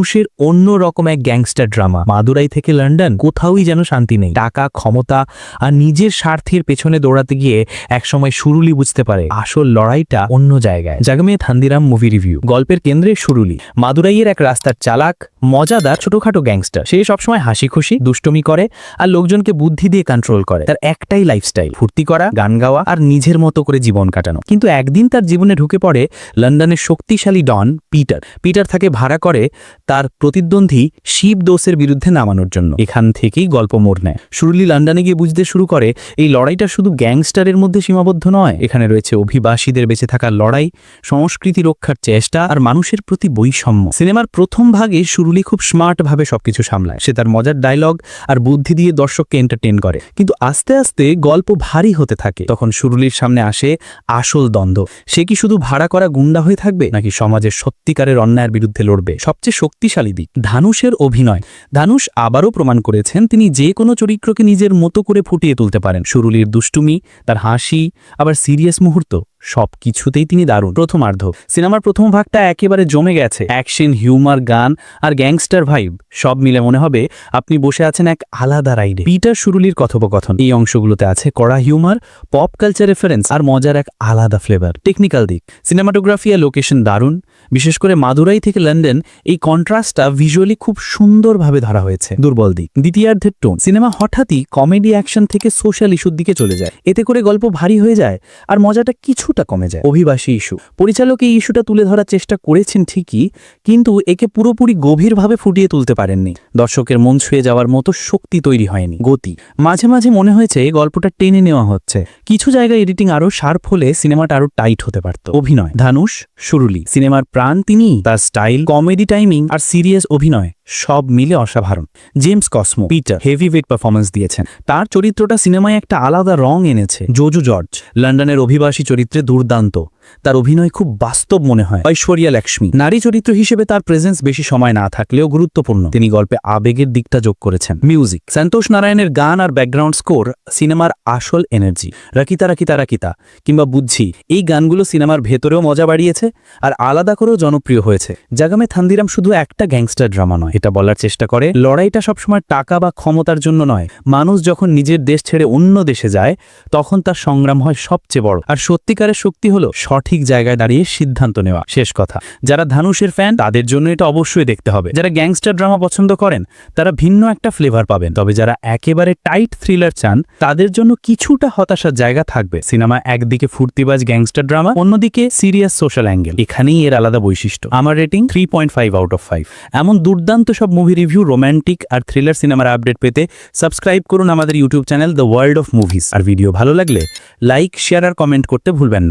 ধানুষের অন্য রকম এক গ্যাংস্টার ড্রামা। মাদুরাই থেকে লন্ডন, কোথাওই যেন শান্তি নেই। টাকা, ক্ষমতা আর নিজের স্বার্থের পেছনে দৌড়াতে গিয়ে একসময় সুরুলি বুঝতে পারে, আসল লড়াইটা অন্য জায়গায়। Jagame Thandhiram movie review. গল্পের কেন্দ্রে সুরুলি। মাদুরাইয়ের এক রাস্তার চালাক, মজাদার ছোটখাটো গ্যাংস্টার। সে সবসময় হাসি খুশি দুষ্টমি করে আর লোকজনকে বুদ্ধি দিয়ে কন্ট্রোল করে। তার একটাই লাইফস্টাইল ফুর্তি করা, গান গাওয়া আর নিজের মতো করে জীবন কাটানো। কিন্তু একদিন তার জীবনে ঢুকে পড়ে লন্ডনের শক্তিশালী ডন, পিটার। পিটার থাকে ভাড়া করে তার প্রতিদ্বন্দ্বী শিব দোষের বিরুদ্ধে নামানোর জন্য। এখান থেকেই গল্প মোড় নেয়। সুরলি লন্ডনে গিয়ে বুঝতে শুরু করে, এই লড়াইটা শুধু গ্যাংস্টারের মধ্যে সীমাবদ্ধ নয়, এখানে রয়েছে অভিবাসীদের বেঁচে থাকার লড়াই, সংস্কৃতি রক্ষার চেষ্টা আর মানুষের প্রতি বৈষম্য। সিনেমার প্রথম ভাগে সুরুলি খুব স্মার্ট ভাবে সবকিছু সামলায়। সে তার মজার ডায়লগ আর বুদ্ধি দিয়ে দর্শককে এন্টারটেন করে। কিন্তু আস্তে আস্তে গল্প ভারী হতে থাকে। তখন সুরুলির সামনে আসে আসল দ্বন্দ্ব। সে কি শুধু ভাড়া করা গুন্ডা হয়ে থাকবে, নাকি সমাজের সত্যিকারের অন্যায়ের বিরুদ্ধে লড়বে? সবচেয়ে শক্তিশালী দিক ধানুষের অভিনয়। ধানুষ আবারও প্রমাণ করেছেন তিনি যে কোনো চরিত্রকে নিজের মতো করে ফুটিয়ে তুলতে পারেন। সুরুলির দুষ্টুমি, তার হাসি, আবার সিরিয়াস মুহূর্ত। সব কিছুতেই তিনি দারুণ। প্রথমার্ধ। সিনেমার প্রথম ভাগটা একেবারে জমে গেছে। অ্যাকশন, হিউমার, গান আর গ্যাংস্টার ভাইব, সব মিলে মনে হবে আপনি বসে আছেন এক আলাদা রাইডে। পিটার সুরুলির কথোপকথন। এই অংশগুলোতে আছে কড়া হিউমার, পপ কালচার রেফারেন্স আর মজার এক আলাদা ফ্লেভার, টেকনিক্যাল দিক। সিনেমাটোগ্রাফি আর লোকেশন দারুণ। বিশেষ করে মাদুরাই থেকে লন্ডন, এই কন্ট্রাস্টটা ভিজুয়ালি খুব সুন্দরভাবে ধরা হয়েছে। দুর্বল দিক। দ্বিতীয়ার্ধের টোন। সিনেমা হঠাৎই কমেডি অ্যাকশন থেকে সোশ্যাল ইস্যুর দিকে চলে যায়। এতে করে গল্প ভারী হয়ে যায় আর মজাটা কিছুটা কমে যায়। অভিবাসী ইস্যু। পরিচালক এই ইস্যুটা তুলে ধরার চেষ্টা করেছেন ঠিকই, কিন্তু একে পুরোপুরি গভীরভাবে ফুটিয়ে তুলতে পারেননি। দর্শকের মন ছুঁয়ে যাওয়ার মতো শক্তি তৈরি হয়নি, গতি। মাঝে মাঝে মনে হয়েছে গল্পটা টেনে নেওয়া হচ্ছে। কিছু জায়গায় এডিটিং আরও শার্প হলে সিনেমাটা আরও টাইট হতে পারত। অভিনয়। ধানুষ সুরুলি। সিনেমার প্রাণ তিনি, তার স্টাইল, কমেডি টাইমিং আর সিরিয়াস অভিনয়। সব মিলে অসাধারণ। James Cosmo, Peter heavy weight performance দিয়েছেন। তার চরিত্রটা সিনেমায় একটা আলাদা রং এনেছে। জোজু জর্জ, লন্ডনের অভিবাসী চরিত্রে দুর্দান্ত। তার অভিনয় খুব বাস্তব মনে হয়। ঐশ্বরিয়া লক্ষ্মী, নারী চরিত্র হিসেবে তার প্রেজেন্স বেশি সময় না থাকলেও গুরুত্বপূর্ণ। তিনি গল্পে আবেগের দিকটা যোগ করেছেন। মিউজিক সন্তোষ নারায়ণের গান আর ব্যাকগ্রাউন্ড স্কোর সিনেমার আসল এনার্জি রাকিতা রাকিতা রাকিতা, কিংবা বুঝছি এই গানগুলো সিনেমার ভেতরেও মজা বাড়িয়েছে আর আলাদা করেও জনপ্রিয় হয়েছে। জাগামে থান্দিরাম শুধু একটা গ্যাংস্টার ড্রামা নয়, এটা বলার চেষ্টা করে, লড়াইটা সবসময় টাকা বা ক্ষমতার জন্য নয়। মানুষ যখন নিজের দেশ ছেড়ে অন্য দেশে যায়, তখন তার সংগ্রাম হয় সবচেয়ে বড়। আর সত্যিকারের শক্তি হলো সঠিক জায়গায় দাঁড়িয়ে সিদ্ধান্ত নেওয়া। শেষ কথা। যারা ধানুষের ফ্যান তাদের জন্য এটা অবশ্যই দেখতে হবে। যারা গ্যাংস্টার ড্রামা পছন্দ করেন, তারা ভিন্ন একটা ফ্লেভার পাবেন। তবে যারা একেবারে টাইট থ্রিলার চান, তাদের জন্য কিছুটা হতাশার জায়গা থাকবে। সিনেমা একদিকে ফুর্তিবাজ গ্যাংস্টার ড্রামা অন্যদিকে সিরিয়াস সোশ্যাল অ্যাঙ্গেল এখানেই এর আলাদা বৈশিষ্ট্য। আমার rating three point five out of five এমন দুর্দান্ত সব মুভি রিভিউ রোম্যান্টিক আর থ্রিলার সিনেমার আপডেট পেতে সাবস্ক্রাইব করুন আমাদের YouTube channel the world of movies R video ভালো লাগলে লাইক শেয়ার আর কমেন্ট করতে ভুলবেন না।